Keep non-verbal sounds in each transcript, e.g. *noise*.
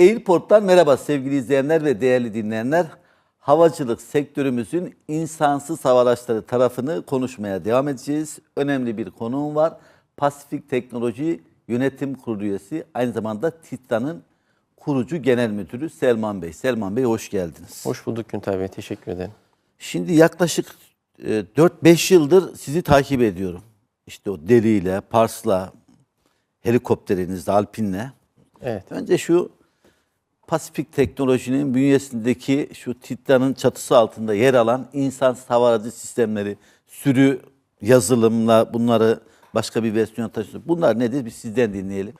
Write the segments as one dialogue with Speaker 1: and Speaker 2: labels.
Speaker 1: Airport'tan merhaba sevgili izleyenler ve değerli dinleyenler. Havacılık sektörümüzün insansız hava araçları tarafını konuşmaya devam edeceğiz. Önemli bir konuğum var. Pasifik Teknoloji Yönetim Kurulu üyesi, aynı zamanda Titan'ın kurucu genel müdürü Selman Bey. Selman Bey hoş geldiniz.
Speaker 2: Hoş bulduk Günter Bey. Teşekkür ederim.
Speaker 1: Şimdi yaklaşık e, 4-5 yıldır sizi takip ediyorum. İşte o deliyle, Pars'la, helikopterinizle, Alpin'le.
Speaker 2: Evet.
Speaker 1: Önce şu Pasifik Teknoloji'nin bünyesindeki şu Titan'ın çatısı altında yer alan insansız hava aracı sistemleri, sürü yazılımla bunları başka bir versiyona taşıyor. Bunlar nedir? Bir sizden dinleyelim.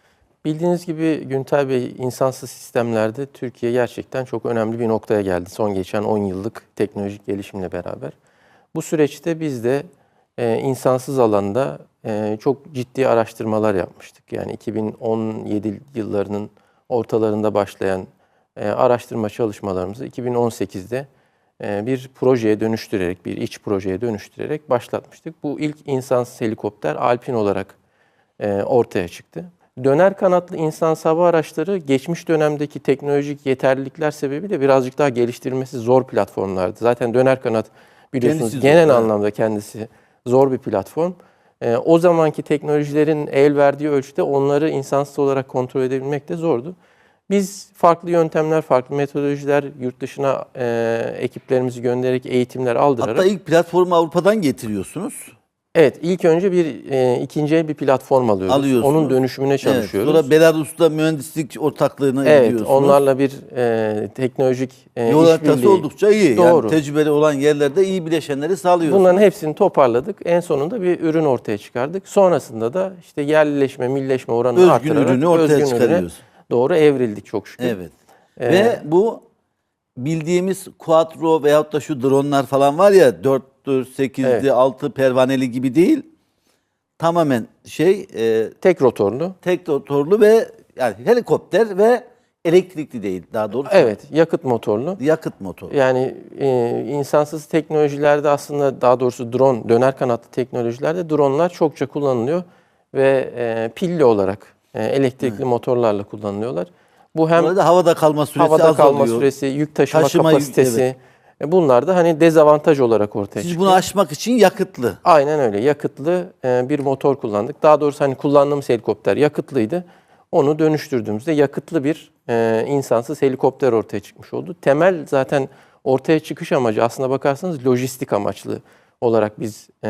Speaker 2: Bildiğiniz gibi Günter Bey insansız sistemlerde Türkiye gerçekten çok önemli bir noktaya geldi. Son geçen 10 yıllık teknolojik gelişimle beraber. Bu süreçte biz de e, insansız alanda e, çok ciddi araştırmalar yapmıştık. Yani 2017 yıllarının ortalarında başlayan e, araştırma çalışmalarımızı 2018'de e, bir projeye dönüştürerek, bir iç projeye dönüştürerek başlatmıştık. Bu ilk insansız helikopter Alpin olarak e, ortaya çıktı. Döner kanatlı insansız hava araçları geçmiş dönemdeki teknolojik yeterlilikler sebebiyle birazcık daha geliştirilmesi zor platformlardı. Zaten döner kanat biliyorsunuz
Speaker 1: Kendisi zor,
Speaker 2: genel
Speaker 1: evet.
Speaker 2: anlamda kendisi zor bir platform. E, o zamanki teknolojilerin el verdiği ölçüde onları insansız olarak kontrol edebilmek de zordu. Biz farklı yöntemler, farklı metodolojiler yurt dışına e, ekiplerimizi göndererek eğitimler aldırarak
Speaker 1: Hatta ilk platformu Avrupa'dan getiriyorsunuz.
Speaker 2: Evet, ilk önce bir e, ikinci el bir platform alıyoruz.
Speaker 1: Alıyorsunuz.
Speaker 2: Onun dönüşümüne
Speaker 1: Evet,
Speaker 2: çalışıyoruz.
Speaker 1: sonra Belarus'ta mühendislik ortaklığını
Speaker 2: evet,
Speaker 1: ediyorsunuz.
Speaker 2: onlarla bir e, teknolojik e,
Speaker 1: Yol haritası oldukça iyi.
Speaker 2: Doğru.
Speaker 1: Yani tecrübeli olan yerlerde iyi bileşenleri sağlıyorsunuz.
Speaker 2: Bunların hepsini toparladık. En sonunda bir ürün ortaya çıkardık. Sonrasında da işte yerlileşme, milleşme oranını
Speaker 1: Özgün
Speaker 2: artırarak
Speaker 1: ürünü ortaya
Speaker 2: özgün
Speaker 1: çıkarıyoruz.
Speaker 2: Doğru evrildik çok şükür.
Speaker 1: Evet. Ve bu bildiğimiz quattro veyahut da şu dronlar falan var ya 4'tür, 8'li,
Speaker 2: Evet.
Speaker 1: 6 pervaneli gibi değil. Tamamen şey e,
Speaker 2: Tek rotorlu.
Speaker 1: tek motorlu ve yani helikopter ve elektrikli değil daha doğrusu.
Speaker 2: Evet, yakıt motorlu.
Speaker 1: Yakıt motoru.
Speaker 2: Yani e, insansız teknolojilerde aslında daha doğrusu drone, döner kanatlı teknolojilerde dronlar çokça kullanılıyor ve e, pilli olarak e, elektrikli motorlarla kullanılıyorlar. Bu hem
Speaker 1: Burada da havada kalma süresi
Speaker 2: havada
Speaker 1: azalıyor.
Speaker 2: kalma süresi, yük taşıma,
Speaker 1: Taşıma yük-
Speaker 2: kapasitesi e, bunlar da hani dezavantaj olarak ortaya
Speaker 1: Siz
Speaker 2: çıkıyor.
Speaker 1: bunu aşmak için yakıtlı.
Speaker 2: Aynen öyle. Yakıtlı e, bir motor kullandık. Daha doğrusu hani kullandığımız helikopter yakıtlıydı. Onu dönüştürdüğümüzde yakıtlı bir e, insansız helikopter ortaya çıkmış oldu. Temel zaten ortaya çıkış amacı aslına bakarsanız lojistik amaçlı olarak biz e,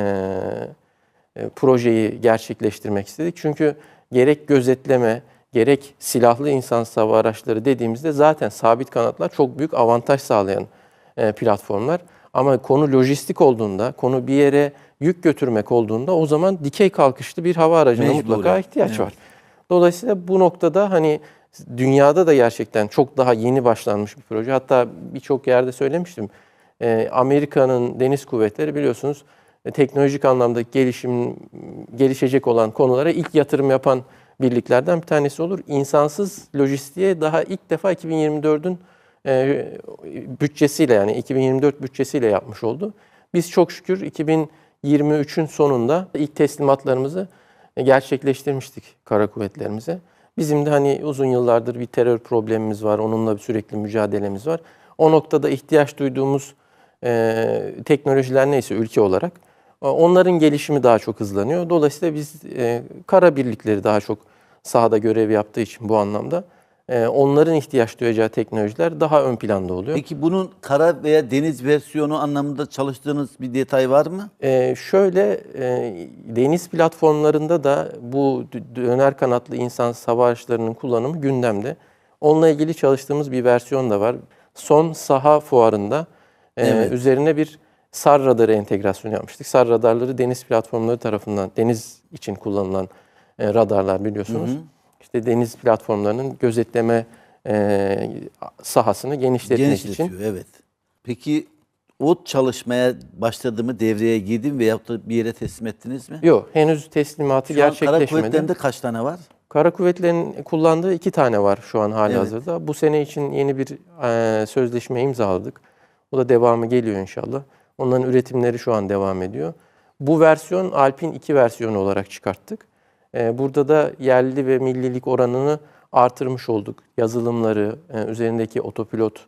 Speaker 2: e, projeyi gerçekleştirmek istedik. Çünkü gerek gözetleme, gerek silahlı insansız hava araçları dediğimizde zaten sabit kanatlar çok büyük avantaj sağlayan e, platformlar. Ama konu lojistik olduğunda, konu bir yere yük götürmek olduğunda o zaman dikey kalkışlı bir hava aracına
Speaker 1: Mecburen.
Speaker 2: mutlaka ihtiyaç
Speaker 1: Evet.
Speaker 2: var. Dolayısıyla bu noktada hani dünyada da gerçekten çok daha yeni başlanmış bir proje. Hatta birçok yerde söylemiştim. Ee, Amerika'nın deniz kuvvetleri biliyorsunuz e, teknolojik anlamda gelişim gelişecek olan konulara ilk yatırım yapan birliklerden bir tanesi olur. İnsansız lojistiğe daha ilk defa 2024'ün e, bütçesiyle yani 2024 bütçesiyle yapmış oldu. Biz çok şükür 2023'ün sonunda ilk teslimatlarımızı e, gerçekleştirmiştik kara kuvvetlerimize. Bizim de hani uzun yıllardır bir terör problemimiz var. Onunla bir sürekli mücadelemiz var. O noktada ihtiyaç duyduğumuz e, teknolojiler neyse ülke olarak e, onların gelişimi daha çok hızlanıyor. Dolayısıyla biz e, kara birlikleri daha çok sahada görev yaptığı için bu anlamda e, onların ihtiyaç duyacağı teknolojiler daha ön planda oluyor.
Speaker 1: Peki bunun kara veya deniz versiyonu anlamında çalıştığınız bir detay var mı?
Speaker 2: Ee, şöyle e, deniz platformlarında da bu dö- döner kanatlı insansız hava araçlarının kullanımı gündemde. Onunla ilgili çalıştığımız bir versiyon da var. Son saha fuarında e,
Speaker 1: Evet.
Speaker 2: üzerine bir SAR radarı entegrasyonu yapmıştık. SAR radarları deniz platformları tarafından deniz için kullanılan e, radarlar biliyorsunuz. İşte deniz platformlarının gözetleme e, sahasını genişletmek için.
Speaker 1: Genişletiyor evet. Peki o çalışmaya başladı mı devreye girdi mi veyahut da bir yere teslim ettiniz mi?
Speaker 2: Yok henüz teslimatı
Speaker 1: Şu an kara
Speaker 2: gerçekleşmedi.
Speaker 1: kuvvetlerinde kaç tane var?
Speaker 2: Kara kuvvetlerinin kullandığı iki tane var şu an hali
Speaker 1: Evet.
Speaker 2: hazırda. Bu sene için yeni bir e, sözleşme imzaladık. O da devamı geliyor inşallah. Onların üretimleri şu an devam ediyor. Bu versiyon Alpin 2 versiyonu olarak çıkarttık. E, burada da yerli ve millilik oranını artırmış olduk. Yazılımları, e, üzerindeki otopilot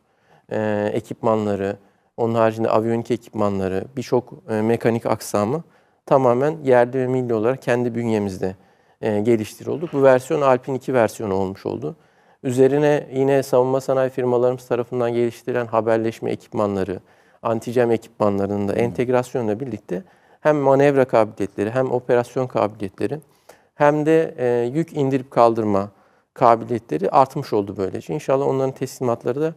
Speaker 2: e, ekipmanları, onun haricinde aviyonik ekipmanları, birçok e, mekanik aksamı tamamen yerli ve milli olarak kendi bünyemizde e, geliştirildik. Bu versiyon Alpine 2 versiyonu olmuş oldu. Üzerine yine savunma sanayi firmalarımız tarafından geliştirilen haberleşme ekipmanları, anticem ekipmanlarının da entegrasyonla birlikte hem manevra kabiliyetleri hem operasyon kabiliyetleri hem de e, yük indirip kaldırma kabiliyetleri artmış oldu böylece. İnşallah onların teslimatları da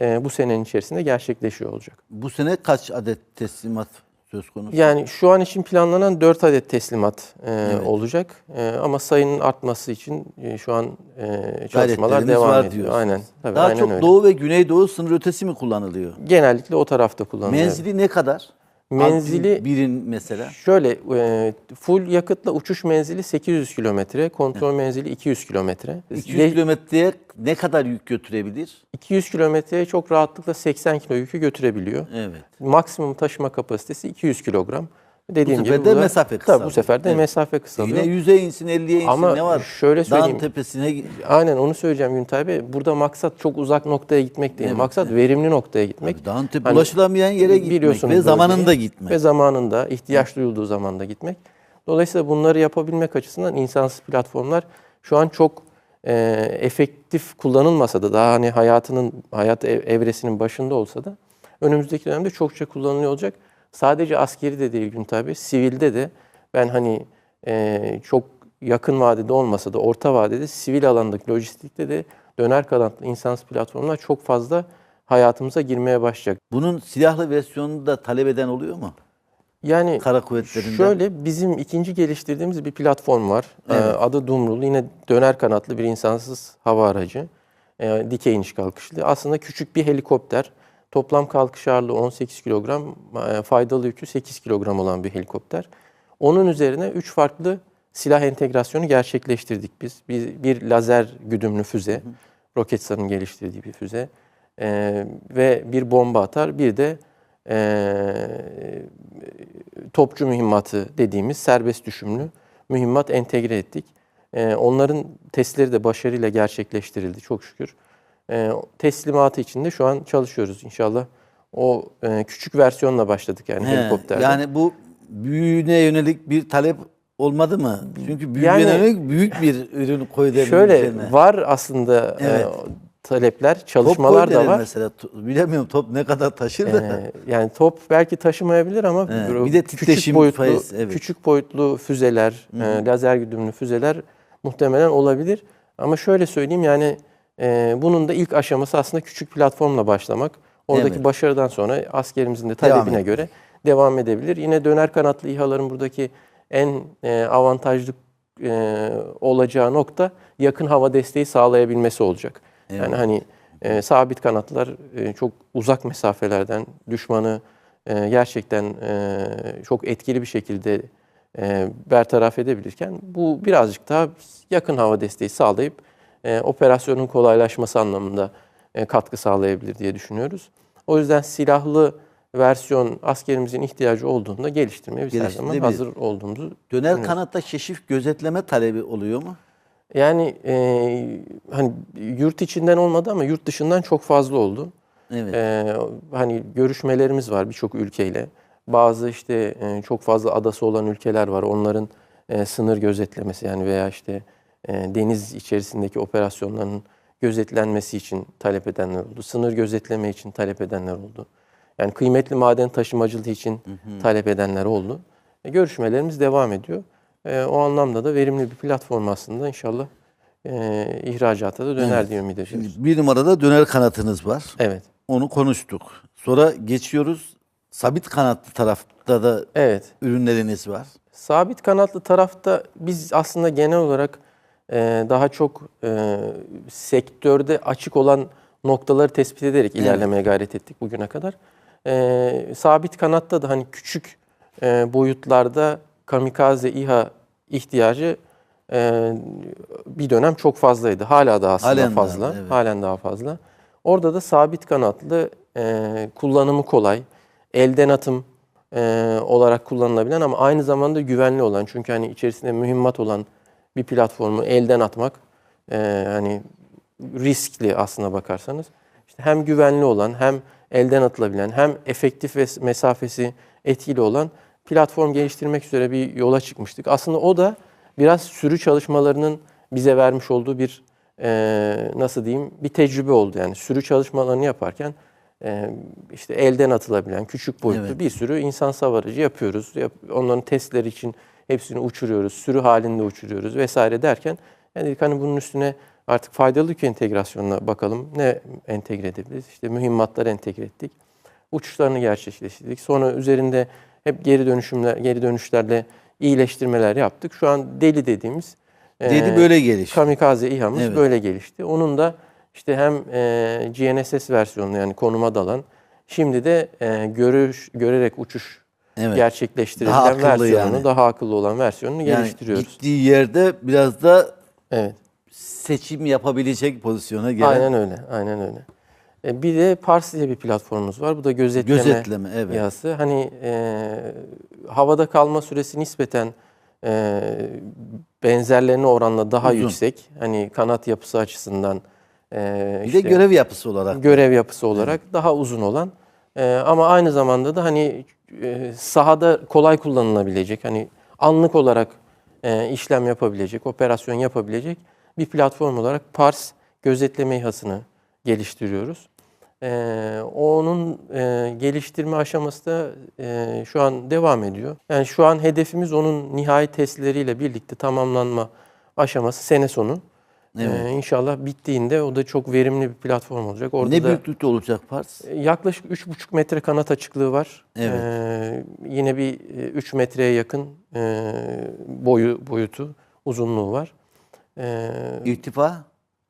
Speaker 2: e, bu senenin içerisinde gerçekleşiyor olacak.
Speaker 1: Bu sene kaç adet teslimat söz konusu?
Speaker 2: Yani şu an için planlanan 4 adet teslimat e, olacak. E, ama sayının artması için e, şu an e, çalışmalar devam
Speaker 1: var
Speaker 2: ediyor.
Speaker 1: diyorsunuz.
Speaker 2: Aynen. Tabii,
Speaker 1: Daha
Speaker 2: aynen
Speaker 1: çok
Speaker 2: öyle.
Speaker 1: Doğu ve Güneydoğu sınır ötesi mi kullanılıyor?
Speaker 2: Genellikle o tarafta kullanılıyor.
Speaker 1: Menzili ne kadar?
Speaker 2: Menzili-
Speaker 1: birin mesela.
Speaker 2: Şöyle e, full yakıtla uçuş menzili 800 kilometre, kontrol menzili 200 kilometre.
Speaker 1: 200
Speaker 2: Ye-
Speaker 1: kilometreye ne kadar yük götürebilir?
Speaker 2: 200 kilometreye çok rahatlıkla 80 kilo yükü götürebiliyor.
Speaker 1: Evet.
Speaker 2: Maksimum taşıma kapasitesi 200 kilogram.
Speaker 1: Bu
Speaker 2: Dediğim
Speaker 1: sefer
Speaker 2: gibi
Speaker 1: de
Speaker 2: da-
Speaker 1: mesafe
Speaker 2: Tabii
Speaker 1: kısalıyor.
Speaker 2: bu sefer de
Speaker 1: Evet.
Speaker 2: mesafe kısalıyor.
Speaker 1: Yine 100'e insin 50'ye insin
Speaker 2: Ama
Speaker 1: ne var?
Speaker 2: şöyle söyleyeyim.
Speaker 1: Dağın tepesine
Speaker 2: Aynen onu söyleyeceğim Güntay Bey. Burada maksat çok uzak noktaya gitmek değil.
Speaker 1: Evet,
Speaker 2: maksat verimli noktaya gitmek.
Speaker 1: Tabii dağın tepe
Speaker 2: Hani
Speaker 1: ulaşılamayan yere gitmek
Speaker 2: biliyorsunuz
Speaker 1: ve zamanında
Speaker 2: bölgeyi
Speaker 1: gitmek.
Speaker 2: Ve zamanında, ihtiyaç duyulduğu zamanda gitmek. Dolayısıyla bunları yapabilmek açısından insansız platformlar şu an çok e, efektif kullanılmasa da daha hani hayatının hayat ev- evresinin başında olsa da önümüzdeki dönemde çokça kullanılıyor olacak. Sadece askeri de değil Güntay Bey, sivilde de ben hani e, çok yakın vadede olmasa da orta vadede sivil alandaki lojistikte de döner kanatlı insansız platformlar çok fazla hayatımıza girmeye başlayacak.
Speaker 1: Bunun silahlı versiyonunu da talep eden oluyor mu?
Speaker 2: Yani
Speaker 1: Kara kuvvetlerinden.
Speaker 2: Şöyle bizim ikinci geliştirdiğimiz bir platform var. Ee,
Speaker 1: Evet.
Speaker 2: adı Dumrul. Yine döner kanatlı bir insansız hava aracı. Ee, dikey iniş kalkışlı. Aslında küçük bir helikopter. Toplam kalkış ağırlığı 18 kilogram, e, faydalı yükü 8 kilogram olan bir helikopter. Onun üzerine 3 farklı silah entegrasyonu gerçekleştirdik biz. Bir, bir lazer güdümlü füze, Roketsan'ın geliştirdiği bir füze Ee, ve bir bomba atar, bir de e, topçu mühimmatı dediğimiz serbest düşümlü mühimmat entegre ettik. Ee, onların testleri de başarıyla gerçekleştirildi çok şükür. Ee, teslimatı için de şu an çalışıyoruz inşallah. O e, küçük versiyonla başladık yani
Speaker 1: He,
Speaker 2: helikopterde.
Speaker 1: Yani bu büyüğüne yönelik bir talep olmadı mı? Çünkü büyüğüne
Speaker 2: Yani-
Speaker 1: yönelik büyük bir ürün koy derim *laughs*
Speaker 2: Şöyle
Speaker 1: üzerine.
Speaker 2: var aslında e,
Speaker 1: Evet.
Speaker 2: talepler, çalışmalar da var.
Speaker 1: Mesela. Bilemiyorum top ne kadar taşır da.
Speaker 2: Ee, yani top belki taşımayabilir ama böyle
Speaker 1: bir de
Speaker 2: küçük boyutlu
Speaker 1: sayısı, evet.
Speaker 2: küçük boyutlu füzeler, e, lazer güdümlü füzeler muhtemelen olabilir. Ama şöyle söyleyeyim yani e, bunun da ilk aşaması aslında küçük platformla başlamak. Oradaki
Speaker 1: Evet.
Speaker 2: başarıdan sonra askerimizin de talebine göre devam edebilir. Yine döner kanatlı İHA'ların buradaki en e, avantajlı e, olacağı nokta yakın hava desteği sağlayabilmesi olacak. Yani hani e, sabit kanatlar e, çok uzak mesafelerden düşmanı e, gerçekten e, çok etkili bir şekilde e, bertaraf edebilirken bu birazcık daha yakın hava desteği sağlayıp e, operasyonun kolaylaşması anlamında e, katkı sağlayabilir diye düşünüyoruz. O yüzden silahlı versiyon askerimizin ihtiyacı olduğunda geliştirmeye biz her zaman hazır olduğumuzu
Speaker 1: Döner kanatta keşif gözetleme talebi oluyor mu?
Speaker 2: yani e, hani yurt içinden olmadı ama yurt dışından çok fazla oldu.
Speaker 1: Evet.
Speaker 2: Ee, hani görüşmelerimiz var birçok ülkeyle. Bazı işte e, çok fazla adası olan ülkeler var. Onların e, sınır gözetlemesi yani veya işte e, deniz içerisindeki operasyonların gözetlenmesi için talep edenler oldu. Sınır gözetleme için talep edenler oldu. Yani kıymetli maden taşımacılığı için talep edenler oldu. E, görüşmelerimiz devam ediyor. E, o anlamda da verimli bir platform aslında inşallah e, ihracata da döner diye ümit ediyoruz.
Speaker 1: Şimdi bir numarada döner kanatınız var.
Speaker 2: Evet.
Speaker 1: Onu konuştuk. Sonra geçiyoruz. Sabit kanatlı tarafta da
Speaker 2: Evet.
Speaker 1: ürünleriniz var.
Speaker 2: Sabit kanatlı tarafta biz aslında genel olarak e, daha çok e, sektörde açık olan noktaları tespit ederek ilerlemeye gayret ettik bugüne kadar. E, sabit kanatta da hani küçük e, boyutlarda kamikaze İHA ihtiyacı e, bir dönem çok fazlaydı. Hala da aslında
Speaker 1: Halen daha,
Speaker 2: fazla.
Speaker 1: evet.
Speaker 2: Halen daha fazla. Orada da sabit kanatlı e, kullanımı kolay, elden atım e, olarak kullanılabilen ama aynı zamanda güvenli olan çünkü hani içerisinde mühimmat olan bir platformu elden atmak e, hani riskli aslına bakarsanız. İşte hem güvenli olan hem elden atılabilen hem efektif ve mesafesi etkili olan platform geliştirmek üzere bir yola çıkmıştık. Aslında o da biraz sürü çalışmalarının bize vermiş olduğu bir e, nasıl diyeyim bir tecrübe oldu. Yani sürü çalışmalarını yaparken e, işte elden atılabilen küçük boyutlu
Speaker 1: Evet.
Speaker 2: bir sürü insan savarıcı yapıyoruz. Yap- onların testleri için hepsini uçuruyoruz, sürü halinde uçuruyoruz vesaire derken yani dedik hani bunun üstüne artık faydalı yük entegrasyonuna bakalım. Ne entegre edebiliriz? İşte mühimmatları entegre ettik. Uçuşlarını gerçekleştirdik. Sonra üzerinde hep geri dönüşümler, geri dönüşlerle iyileştirmeler yaptık. Şu an deli dediğimiz
Speaker 1: Dedi böyle geliş.
Speaker 2: Kamikaze İHA'mız
Speaker 1: Evet.
Speaker 2: böyle gelişti. Onun da işte hem e, GNSS versiyonu yani konuma dalan, şimdi de e, görüş görerek uçuş
Speaker 1: Evet.
Speaker 2: gerçekleştirilen
Speaker 1: Daha
Speaker 2: versiyonunu,
Speaker 1: yani.
Speaker 2: daha akıllı olan versiyonunu
Speaker 1: Yani
Speaker 2: geliştiriyoruz.
Speaker 1: gittiği yerde biraz da
Speaker 2: Evet.
Speaker 1: seçim yapabilecek pozisyona gelen
Speaker 2: Aynen öyle. Aynen öyle. E, bir de Pars diye bir platformumuz var. Bu da gözetleme,
Speaker 1: gözetleme. Evet.
Speaker 2: İHA'sı. Hani e, havada kalma süresi nispeten e, benzerlerine oranla daha
Speaker 1: Uzun.
Speaker 2: yüksek. Hani kanat yapısı açısından e,
Speaker 1: Bir de
Speaker 2: işte-
Speaker 1: görev yapısı olarak.
Speaker 2: görev yapısı olarak daha uzun olan e, ama aynı zamanda da hani e, sahada kolay kullanılabilecek hani anlık olarak e, işlem yapabilecek, operasyon yapabilecek bir platform olarak Pars gözetleme İHA'sını geliştiriyoruz. E, onun e, geliştirme aşaması da şu an devam ediyor. Yani şu an hedefimiz onun nihai testleriyle birlikte tamamlanma aşaması sene sonu.
Speaker 1: Evet.
Speaker 2: Ee, inşallah bittiğinde o da çok verimli bir platform olacak. Orada
Speaker 1: ne büyüklükte olacak Pars?
Speaker 2: yaklaşık 3,5 metre kanat açıklığı var.
Speaker 1: Evet.
Speaker 2: Ee, yine bir 3 metreye yakın e, boyu boyutu, uzunluğu var. Ee,
Speaker 1: İrtifa,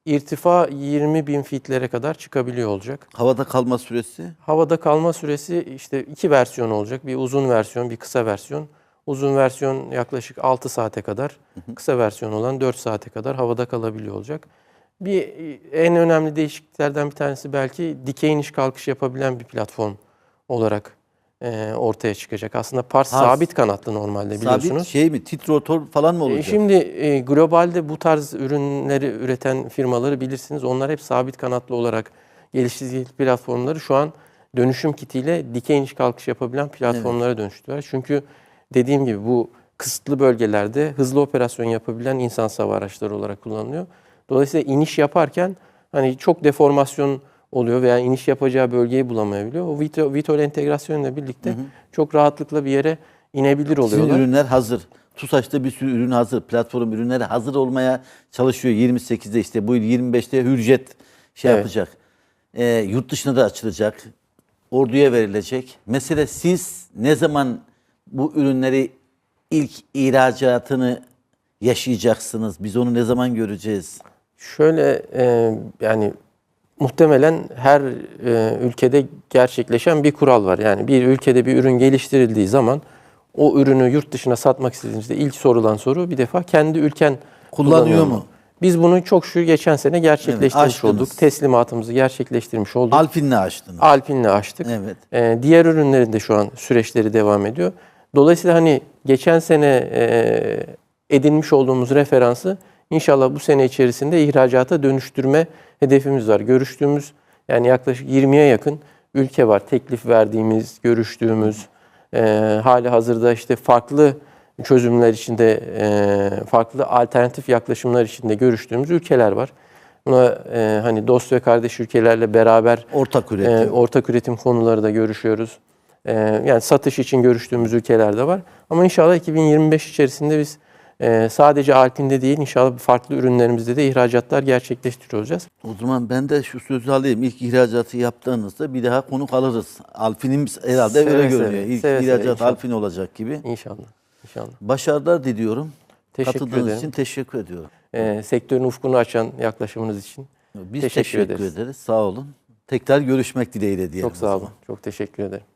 Speaker 2: irtifa 20 bin fitlere kadar çıkabiliyor olacak.
Speaker 1: havada kalma süresi.
Speaker 2: Havada kalma süresi işte iki versiyon olacak. Bir uzun versiyon, bir kısa versiyon. Uzun versiyon yaklaşık 6 saate kadar, kısa versiyon olan 4 saate kadar havada kalabiliyor olacak. Bir en önemli değişikliklerden bir tanesi belki dikey iniş kalkış yapabilen bir platform olarak e, ortaya çıkacak. Aslında Pars
Speaker 1: Ha,
Speaker 2: sabit kanatlı normalde biliyorsunuz.
Speaker 1: Sabit şey mi? Titrotor falan mı
Speaker 2: E,
Speaker 1: olacak?
Speaker 2: Şimdi e, globalde bu tarz ürünleri üreten firmaları bilirsiniz. Onlar hep sabit kanatlı olarak geliştirdiği platformları şu an dönüşüm kitiyle dikey iniş kalkış yapabilen platformlara dönüştüler. Çünkü dediğim gibi bu kısıtlı bölgelerde hızlı operasyon yapabilen insan hava araçları olarak kullanılıyor. Dolayısıyla iniş yaparken hani çok deformasyon oluyor veya iniş yapacağı bölgeyi bulamayabiliyor. O Vito, Vitol entegrasyonuyla birlikte çok rahatlıkla bir yere inebilir
Speaker 1: Sizin
Speaker 2: oluyorlar.
Speaker 1: ürünler hazır. TUSAŞ'ta bir sürü ürün hazır. Platform ürünleri hazır olmaya çalışıyor. 28'de işte bu yıl 25'te Hürjet şey
Speaker 2: Evet.
Speaker 1: yapacak. Ee, yurt dışına da açılacak. Orduya verilecek. Mesele siz ne zaman bu ürünleri ilk ihracatını yaşayacaksınız? Biz onu ne zaman göreceğiz?
Speaker 2: Şöyle e, yani muhtemelen her e, ülkede gerçekleşen bir kural var. Yani bir ülkede bir ürün geliştirildiği zaman o ürünü yurt dışına satmak istediğinizde ilk sorulan soru bir defa kendi ülken
Speaker 1: Kullanıyor mu?
Speaker 2: Biz bunu çok şükür geçen sene gerçekleştirmiş
Speaker 1: açtınız.
Speaker 2: olduk. Teslimatımızı gerçekleştirmiş olduk.
Speaker 1: Alfin'le açtınız.
Speaker 2: Alpin'le açtık.
Speaker 1: Evet.
Speaker 2: Ee, diğer ürünlerin de şu an süreçleri devam ediyor. Dolayısıyla hani geçen sene e, edinmiş olduğumuz referansı inşallah bu sene içerisinde ihracata dönüştürme hedefimiz var. Görüştüğümüz yani yaklaşık 20'ye yakın ülke var. Teklif verdiğimiz, görüştüğümüz, e, hali hazırda işte farklı çözümler içinde, e, farklı alternatif yaklaşımlar içinde görüştüğümüz ülkeler var. Buna e, hani dost ve kardeş ülkelerle beraber
Speaker 1: Ortak üretim.
Speaker 2: e, ortak üretim konuları da görüşüyoruz. E, yani satış için görüştüğümüz ülkeler de var. Ama inşallah 2025 içerisinde biz e, sadece Alpin'de değil inşallah farklı ürünlerimizde de ihracatlar gerçekleştiriyor olacağız.
Speaker 1: O zaman ben de şu sözü alayım. İlk ihracatı yaptığınızda bir daha konuk alırız. Alfin'imiz herhalde
Speaker 2: Seve
Speaker 1: öyle
Speaker 2: seve,
Speaker 1: görünüyor. İlk
Speaker 2: seve seve,
Speaker 1: ihracat
Speaker 2: inşallah.
Speaker 1: Alfin olacak gibi.
Speaker 2: İnşallah. İnşallah.
Speaker 1: Başarılar diliyorum.
Speaker 2: Teşekkür
Speaker 1: Katıldığınız
Speaker 2: ederim.
Speaker 1: için teşekkür ediyorum.
Speaker 2: E, sektörün ufkunu açan yaklaşımınız için
Speaker 1: Biz
Speaker 2: Teşekkür
Speaker 1: teşekkür,
Speaker 2: ederiz.
Speaker 1: ederiz. Sağ olun. Tekrar görüşmek dileğiyle diyelim.
Speaker 2: çok sağ olun. Çok teşekkür ederim.